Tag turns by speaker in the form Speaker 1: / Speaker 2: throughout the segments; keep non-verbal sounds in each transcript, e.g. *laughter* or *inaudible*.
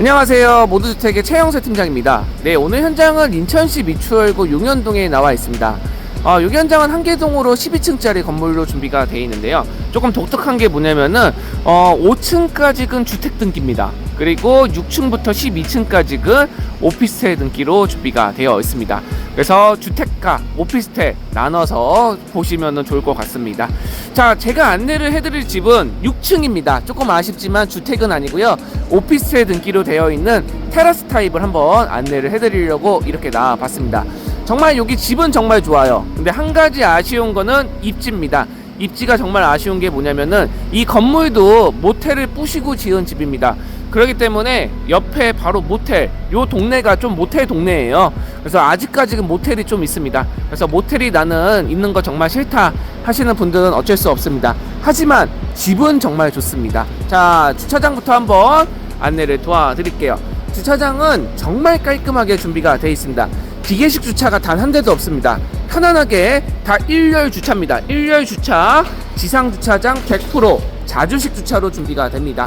Speaker 1: 안녕하세요. 모두주택의 최영세 팀장입니다. 네, 오늘 현장은 인천시 미추홀구 용현동에 나와 있습니다. 어, 여기 현장은 한계동으로 12층짜리 건물로 준비가 되어 있는데요. 조금 독특한 게 뭐냐면은 어, 5층까지는 주택 등기입니다. 그리고 6층부터 12층까지는 오피스텔 등기로 준비가 되어 있습니다. 그래서 주택가, 오피스텔 나눠서 보시면 좋을 것 같습니다. 자, 제가 안내를 해드릴 집은 6층입니다. 조금 아쉽지만 주택은 아니고요. 오피스텔 등기로 되어 있는 테라스 타입을 한번 안내를 해드리려고 이렇게 나와봤습니다. 정말 여기 집은 정말 좋아요. 근데 한 가지 아쉬운 거는 입지입니다. 입지가 정말 아쉬운 게 뭐냐면은 이 건물도 모텔을 부시고 지은 집입니다. 그렇기 때문에 옆에 바로 모텔, 요 동네가 좀 모텔 동네예요. 그래서 아직까지는 모텔이 좀 있습니다. 그래서 모텔이 나는 있는 거 정말 싫다 하시는 분들은 어쩔 수 없습니다. 하지만 집은 정말 좋습니다. 자, 주차장부터 한번 안내를 도와드릴게요. 주차장은 정말 깔끔하게 준비가 되어 있습니다. 기계식 주차가 단 한 대도 없습니다. 편안하게 다 일렬 주차입니다. 일렬 주차, 지상 주차장 100% 자주식 주차로 준비가 됩니다.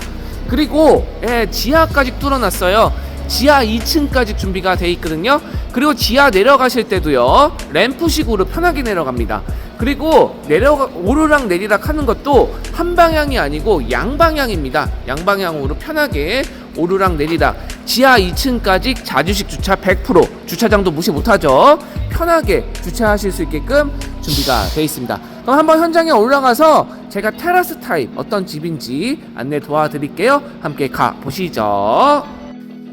Speaker 1: 그리고 예, 지하까지 뚫어놨어요. 지하 2층까지 준비가 돼 있거든요. 그리고 지하 내려가실 때도요. 램프식으로 편하게 내려갑니다. 그리고 내려가 오르락 내리락 하는 것도 한 방향이 아니고 양방향입니다. 양방향으로 편하게 오르락 내리락 지하 2층까지 자주식 주차 100% 주차장도 무시 못하죠. 편하게 주차하실 수 있게끔 준비가 되어 있습니다. 그럼 한번 현장에 올라가서 제가 테라스 타입 어떤 집인지 안내 도와드릴게요. 함께 가 보시죠.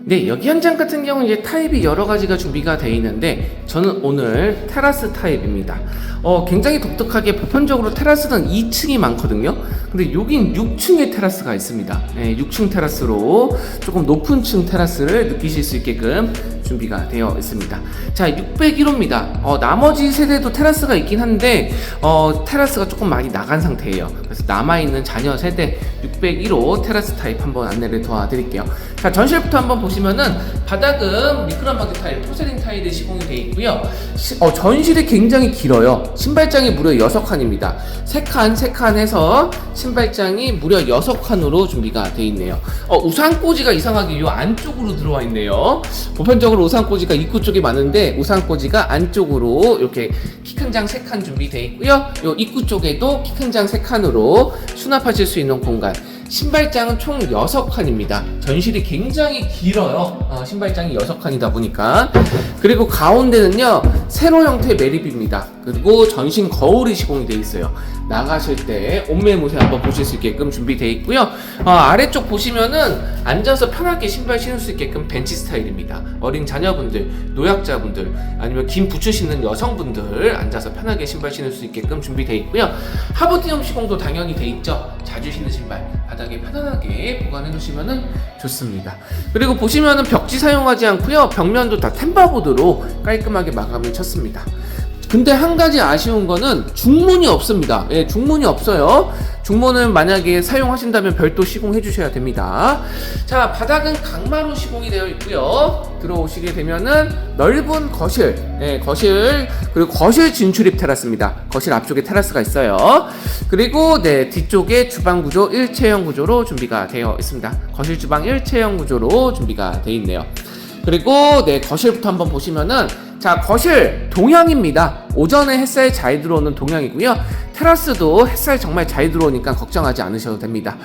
Speaker 1: 네, 여기 현장 같은 경우는 이제 타입이 여러 가지가 준비가 되어 있는데 저는 오늘 테라스 타입입니다. 어, 굉장히 독특하게 보편적으로 테라스는 2층이 많거든요. 근데 여긴 6층의 테라스가 있습니다. 네, 6층 테라스로 조금 높은 층 테라스를 느끼실 수 있게끔 준비가 되어 있습니다. 자, 601호입니다. 어, 나머지 세대도 테라스가 있긴 한데 어, 테라스가 조금 많이 나간 상태예요. 그래서 남아있는 자녀 세대 601호 테라스 타입 한번 안내를 도와드릴게요. 자, 전실부터 한번 보시면은 바닥은 미끄럼바디 타일, 포세린 타일이 시공이 되어 있고요. 시- 어, 전실이 굉장히 길어요. 신발장이 무려 6칸입니다. 3칸, 3칸 해서 신발장이 무려 6칸으로 준비가 되어 있네요. 어, 우산꽂이가 이상하게 이 안쪽으로 들어와 있네요. 보편적으로 우산꽂이가 입구 쪽에 많은데 우산꽂이가 안쪽으로 이렇게 키 큰 장 3칸 준비되어 있고요. 요 입구 쪽에도 키 큰 장 3칸으로 수납하실 수 있는 공간. 신발장은 총 6칸입니다. 전실이 굉장히 길어요. 어, 신발장이 6칸이다 보니까. 그리고 가운데는요, 세로 형태의 매립입니다. 그리고 전신 거울이 시공이 되어 있어요. 나가실 때 옷매무새 한번 보실 수 있게끔 준비되어 있고요. 어, 아래쪽 보시면은 앉아서 편하게 신발 신을 수 있게끔 벤치 스타일입니다. 어린 자녀분들, 노약자분들, 아니면 긴 부츠 신는 여성분들 앉아서 편하게 신발 신을 수 있게끔 준비되어 있고요. 하부티움 시공도 당연히 돼 있죠. 자주 신는 신발 바닥에 편안하게 보관해 두시면은 좋습니다. 그리고 보시면은 벽지 사용하지 않고요. 벽면도 다 템바보드로 깔끔하게 마감을 쳤습니다. 근데 한 가지 아쉬운 거는 중문이 없습니다. 예, 중문이 없어요. 중문은 만약에 사용하신다면 별도 시공해 주셔야 됩니다. 자, 바닥은 강마루 시공이 되어 있고요. 들어오시게 되면은 넓은 거실, 예, 거실 그리고 거실 진출입 테라스입니다. 거실 앞쪽에 테라스가 있어요. 그리고 네 뒤쪽에 주방 구조 일체형 구조로 준비가 되어 있습니다. 거실 주방 일체형 구조로 준비가 되어 있네요. 그리고 네 거실부터 한번 보시면은 자 거실 동향입니다. 오전에 햇살 잘 들어오는 동향이고요. 테라스도 햇살 정말 잘 들어오니까 걱정하지 않으셔도 됩니다.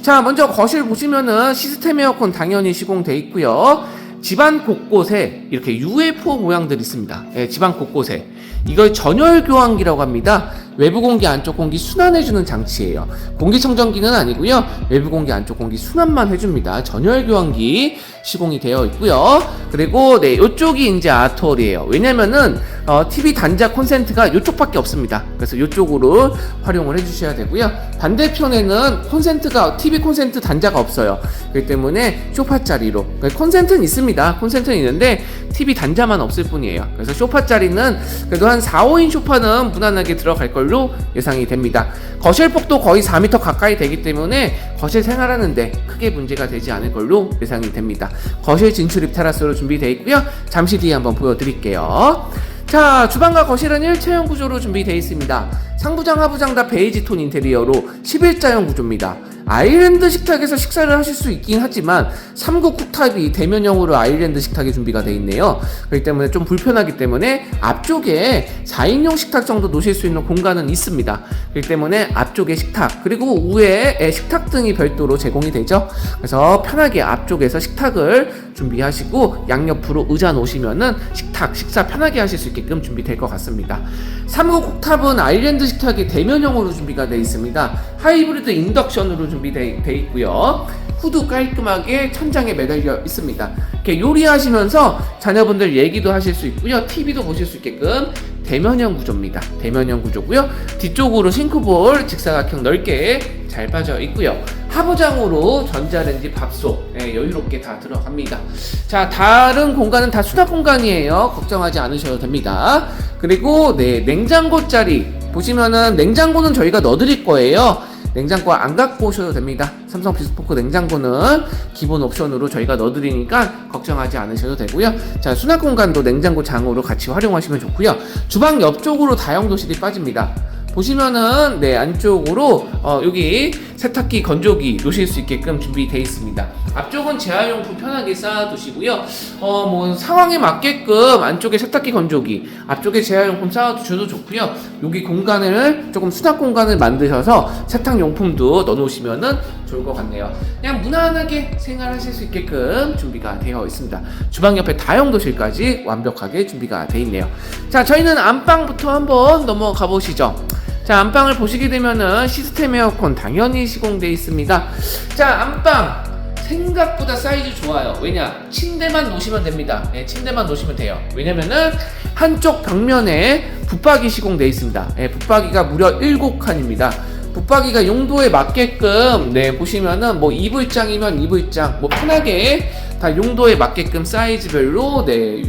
Speaker 1: 자 먼저 거실 보시면은 시스템 에어컨 당연히 시공돼 있고요. 집안 곳곳에 이렇게 UFO 모양들이 있습니다. 예, 집안 곳곳에 이걸 전열 교환기라고 합니다. 외부 공기 안쪽 공기 순환해주는 장치예요. 공기청정기는 아니고요. 외부 공기 안쪽 공기 순환만 해줍니다. 전열 교환기 시공이 되어 있고요. 그리고 네 이쪽이 이제 아트홀이에요. 왜냐면은 어, TV 단자 콘센트가 이쪽밖에 없습니다. 그래서 이쪽으로 활용을 해주셔야 되고요. 반대편에는 콘센트가 TV 콘센트 단자가 없어요. 그렇기 때문에 소파 자리로 그러니까 콘센트는 있습니다. 콘센트는 있는데 TV 단자만 없을 뿐이에요. 그래서 소파 자리는 그래도 한 4, 5인 소파는 무난하게 들어갈 걸로 예상이 됩니다. 거실 폭도 거의 4m 가까이 되기 때문에 거실 생활하는데 크게 문제가 되지 않을 걸로 예상이 됩니다. 거실 진출입 테라스로 준비되어 있고요. 잠시 뒤에 한번 보여드릴게요. 자, 주방과 거실은 일체형 구조로 준비되어 있습니다. 상부장, 하부장 다 베이지 톤 인테리어로 11자형 구조입니다. 아일랜드 식탁에서 식사를 하실 수 있긴 하지만 3구 쿡탑이 대면형으로 아일랜드 식탁에 준비가 되어 있네요. 그렇기 때문에 좀 불편하기 때문에 앞쪽에 4인용 식탁 정도 놓으실 수 있는 공간은 있습니다. 그렇기 때문에 앞쪽에 식탁 그리고 우회에 식탁 등이 별도로 제공이 되죠. 그래서 편하게 앞쪽에서 식탁을 준비하시고 양옆으로 의자 놓으시면은 식탁 식사 편하게 하실 수 있게끔 준비될 것 같습니다. 3구 쿡탑은 아일랜드 식탁이 대면형으로 준비가 되어 있습니다. 하이브리드 인덕션으로 준비되어 있고요. 후드 깔끔하게 천장에 매달려 있습니다. 이렇게 요리하시면서 자녀분들 얘기도 하실 수 있고요. TV도 보실 수 있게끔 대면형 구조입니다. 대면형 구조고요. 뒤쪽으로 싱크볼 직사각형 넓게 잘 빠져 있고요. 하부장으로 전자레인지 밥솥 예, 여유롭게 다 들어갑니다. 자 다른 공간은 다 수납 공간이에요. 걱정하지 않으셔도 됩니다. 그리고 네 냉장고 자리 보시면은 냉장고는 저희가 넣어드릴 거예요. 냉장고 안 갖고 오셔도 됩니다. 삼성 비스포크 냉장고는 기본 옵션으로 저희가 넣어드리니까 걱정하지 않으셔도 되고요. 자 수납 공간도 냉장고 장으로 같이 활용하시면 좋고요. 주방 옆쪽으로 다용도실이 빠집니다. 보시면은 네 안쪽으로 어, 여기 세탁기 건조기 놓으실 수 있게끔 준비되어 있습니다. 앞쪽은 재활용품 편하게 쌓아두시고요. 어 뭐 상황에 맞게끔 안쪽에 세탁기 건조기, 앞쪽에 재활용품 쌓아두셔도 좋고요. 여기 공간을 조금 수납 공간을 만드셔서 세탁 용품도 넣어놓으시면은 좋을 것 같네요. 그냥 무난하게 생활하실 수 있게끔 준비가 되어 있습니다. 주방 옆에 다용도실까지 완벽하게 준비가 되어 있네요. 자 저희는 안방부터 한번 넘어가 보시죠. 자 안방을 보시게 되면은 시스템 에어컨 당연히 시공되어 있습니다. 자 안방. 생각보다 사이즈 좋아요. 왜냐? 침대만 놓으시면 됩니다. 네, 침대만 놓으시면 돼요. 왜냐면은 한쪽 벽면에 붙박이 시공되어 있습니다. 네, 붙박이가 무려 7칸입니다. 붙박이가 용도에 맞게끔 네 보시면은 뭐 이불장이면 이불장 뭐 편하게 다 용도에 맞게끔 사이즈별로 네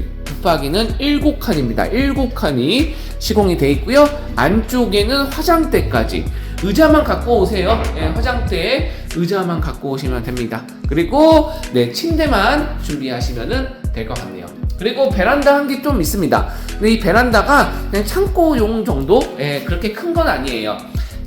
Speaker 1: 붙박이는 7칸입니다. 7칸이 시공이 되어 있고요. 안쪽에는 화장대까지 의자만 갖고 오세요. 네, 화장대 의자만 갖고 오시면 됩니다. 그리고 네 침대만 준비하시면 될 것 같네요. 그리고 베란다 한 개 좀 있습니다. 근데 이 베란다가 그냥 창고용 정도? 예, 그렇게 큰 건 아니에요.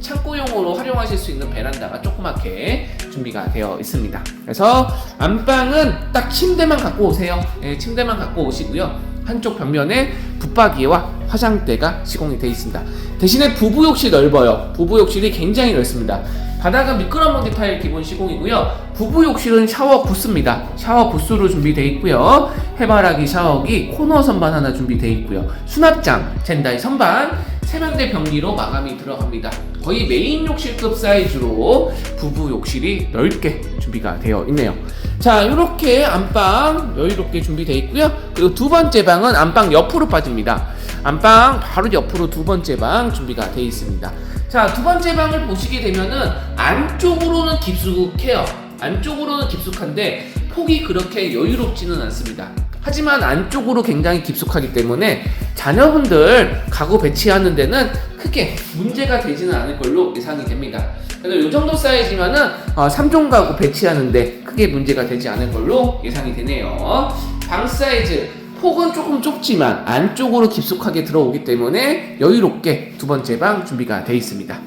Speaker 1: 창고용으로 활용하실 수 있는 베란다가 조그맣게 준비가 되어 있습니다. 그래서 안방은 딱 침대만 갖고 오세요. 예, 침대만 갖고 오시고요. 한쪽 벽면에 붙박이와 화장대가 시공이 되어 있습니다. 대신에 부부 욕실 넓어요. 부부 욕실이 굉장히 넓습니다. 바닥은 미끄럼먼지 타일 기본 시공이고요. 부부 욕실은 샤워 부스입니다. 샤워 부스로 준비되어 있고요. 해바라기 샤워기 코너 선반 하나 준비되어 있고요. 수납장 젠다이 선반 세면대 변기로 마감이 들어갑니다. 거의 메인 욕실급 사이즈로 부부 욕실이 넓게 준비가 되어 있네요. 자, 이렇게 안방 여유롭게 준비되어 있고요. 그리고 두 번째 방은 안방 옆으로 빠집니다. 안방 바로 옆으로 두 번째 방 준비가 되어 있습니다. 자, 두 번째 방을 보시게 되면은 안쪽으로는 깊숙해요. 안쪽으로는 깊숙한데 폭이 그렇게 여유롭지는 않습니다. 하지만 안쪽으로 굉장히 깊숙하기 때문에 자녀분들 가구 배치하는 데는 크게 문제가 되지는 않을 걸로 예상이 됩니다. 그래서 이 정도 사이즈면은 어, 3종 가구 배치하는데 크게 문제가 되지 않을 걸로 예상이 되네요. 방 사이즈 폭은 조금 좁지만 안쪽으로 깊숙하게 들어오기 때문에 여유롭게 두 번째 방 준비가 되어 있습니다.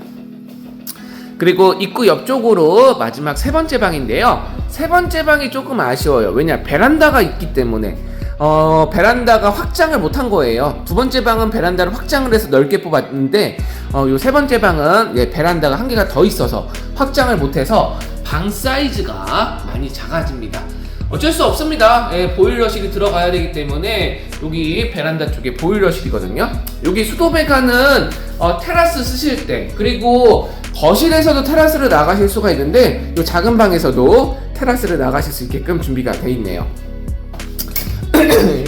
Speaker 1: 그리고 입구 옆쪽으로 마지막 세 번째 방인데요. 세 번째 방이 조금 아쉬워요. 왜냐 베란다가 있기 때문에 어 베란다가 확장을 못한 거예요. 두 번째 방은 베란다를 확장을 해서 넓게 뽑았는데 어 요 세 번째 방은 예, 베란다가 한 개가 더 있어서 확장을 못해서 방 사이즈가 많이 작아집니다. 어쩔 수 없습니다. 예, 보일러실이 들어가야 되기 때문에 여기 베란다 쪽에 보일러실이거든요. 여기 수도 배관은 어, 테라스 쓰실 때 그리고 거실에서도 테라스를 나가실 수가 있는데 이 작은 방에서도 테라스를 나가실 수 있게끔 준비가 돼 있네요.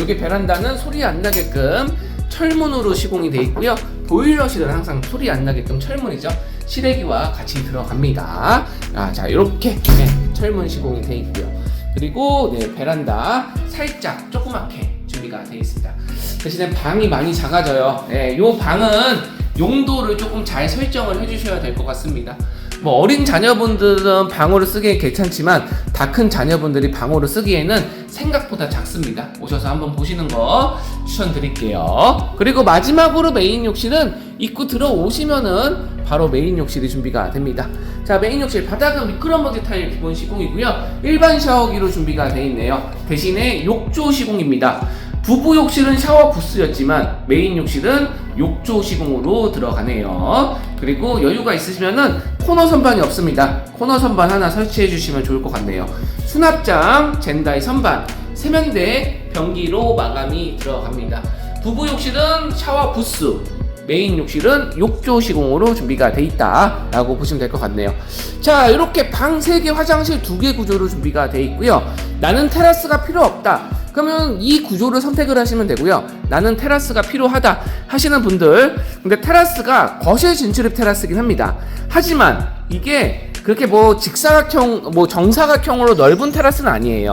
Speaker 1: 여기 베란다는 소리 안 나게끔 철문으로 시공이 돼 있고요. 보일러실은 항상 소리 안 나게끔 철문이죠. 실외기와 같이 들어갑니다. 아, 자 이렇게 네, 철문 시공이 돼 있고요. 그리고 네, 베란다 살짝 조그맣게 준비가 되어 있습니다. 대신에 방이 많이 작아져요. 네, 요 방은 용도를 조금 잘 설정을 해주셔야 될 것 같습니다. 뭐 어린 자녀분들은 방으로 쓰기엔 괜찮지만 다 큰 자녀분들이 방으로 쓰기에는 생각보다 작습니다. 오셔서 한번 보시는 거 추천드릴게요. 그리고 마지막으로 메인 욕실은 입구 들어오시면은 바로 메인 욕실이 준비가 됩니다. 자, 메인 욕실 바닥은 미끄럼버기 타일 기본 시공이고요. 일반 샤워기로 준비가 되어 있네요. 대신에 욕조 시공입니다. 부부 욕실은 샤워 부스였지만 메인 욕실은 욕조 시공으로 들어가네요. 그리고 여유가 있으시면은 코너 선반이 없습니다. 코너 선반 하나 설치해 주시면 좋을 것 같네요. 수납장, 젠다이 선반, 세면대, 변기로 마감이 들어갑니다. 부부 욕실은 샤워 부스, 메인 욕실은 욕조 시공으로 준비가 돼 있다 라고 보시면 될 것 같네요. 자, 이렇게 방 3개, 화장실 2개 구조로 준비가 돼 있고요. 나는 테라스가 필요 없다. 그러면 이 구조를 선택을 하시면 되고요. 나는 테라스가 필요하다 하시는 분들, 근데 테라스가 거실 진출입 테라스긴 합니다. 하지만 이게 그렇게 뭐 직사각형, 뭐 정사각형으로 넓은 테라스는 아니에요.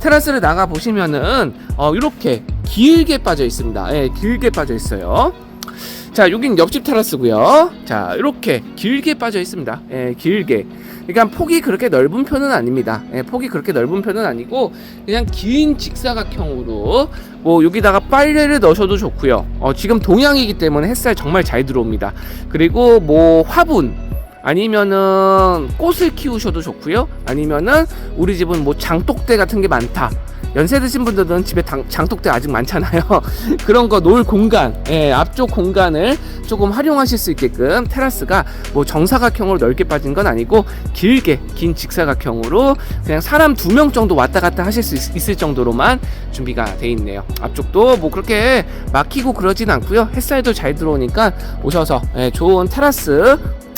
Speaker 1: 테라스를 나가 보시면은 어, 이렇게 길게 빠져 있습니다. 예, 길게 빠져 있어요. 자, 여긴 옆집 테라스고요. 자, 이렇게 길게 빠져 있습니다. 예, 길게. 그러니까 폭이 그렇게 넓은 편은 아닙니다. 예, 폭이 그렇게 넓은 편은 아니고 그냥 긴 직사각형으로 뭐 여기다가 빨래를 넣으셔도 좋고요. 어, 지금 동양이기 때문에 햇살 정말 잘 들어옵니다. 그리고 뭐 화분 아니면은 꽃을 키우셔도 좋고요. 아니면은 우리 집은 뭐 장독대 같은 게 많다. 연세 드신 분들은 집에 당, 장독대 아직 많잖아요. *laughs* 그런 거 놓을 공간, 예, 앞쪽 공간을 조금 활용하실 수 있게끔 테라스가 뭐 정사각형으로 넓게 빠진 건 아니고 길게 긴 직사각형으로 그냥 사람 두 명 정도 왔다 갔다 하실 수 있, 있을 정도로만 준비가 돼 있네요. 앞쪽도 뭐 그렇게 막히고 그러진 않고요. 햇살도 잘 들어오니까 오셔서 예, 좋은 테라스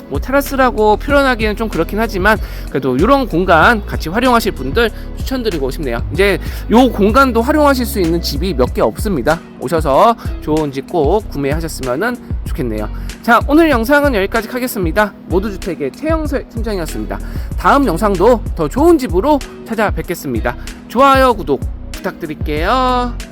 Speaker 1: 뭐 테라스라고 표현하기는 좀 그렇긴 하지만 그래도 이런 공간 같이 활용하실 분들 추천드리고 싶네요. 이제 요 공간도 활용하실 수 있는 집이 몇 개 없습니다. 오셔서 좋은 집 꼭 구매하셨으면 좋겠네요. 자 오늘 영상은 여기까지 하겠습니다. 모두주택의 최영설 팀장이었습니다. 다음 영상도 더 좋은 집으로 찾아뵙겠습니다. 좋아요 구독 부탁드릴게요.